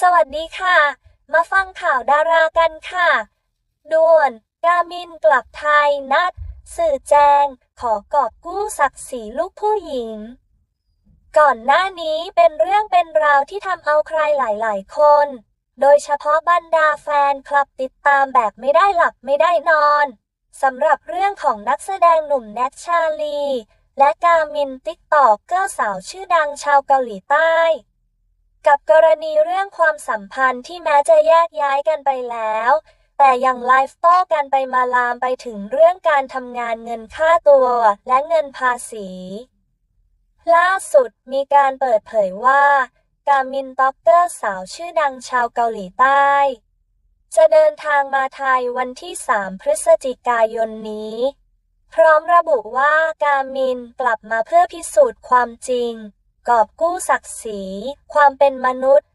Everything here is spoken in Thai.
สวัสดีค่ะ มาฟังข่าวดารากันค่ะ ด่วน กามินกลับไทยนัด สื่อแจง ขอกอบกู้ศักดิ์ศรีลูกผู้หญิง ก่อนหน้านี้เป็นเรื่องเป็นราวที่ทำเอาใครหลาย ๆ คน โดยเฉพาะบรรดาแฟนคลับติดตามแบบไม่ได้หลับไม่ได้นอน สำหรับเรื่องของนักแสดงหนุ่มแน็กชาลี และกามินติ๊กตอกเกอร์สาวชื่อดังชาวเกาหลีใต้ กับกรณีเรื่องความสัมพันธ์ที่แม้จะแยกย้ายกันไปแล้ว แต่ยังไลฟ์โต้กันไปมาลามไปถึงเรื่องการทำงานเงินค่าตัวและเงินภาษี ล่าสุดมีการเปิดเผยว่า กามินต็อกเกอร์สาวชื่อดังชาวเกาหลีใต้ จะเดินทางมาไทยวันที่ 3 พฤศจิกายนนี้ พร้อมระบุว่ากามินกลับมาเพื่อพิสูจน์ความจริง กอบกู้ศักดิ์ศรีความเป็นมนุษย์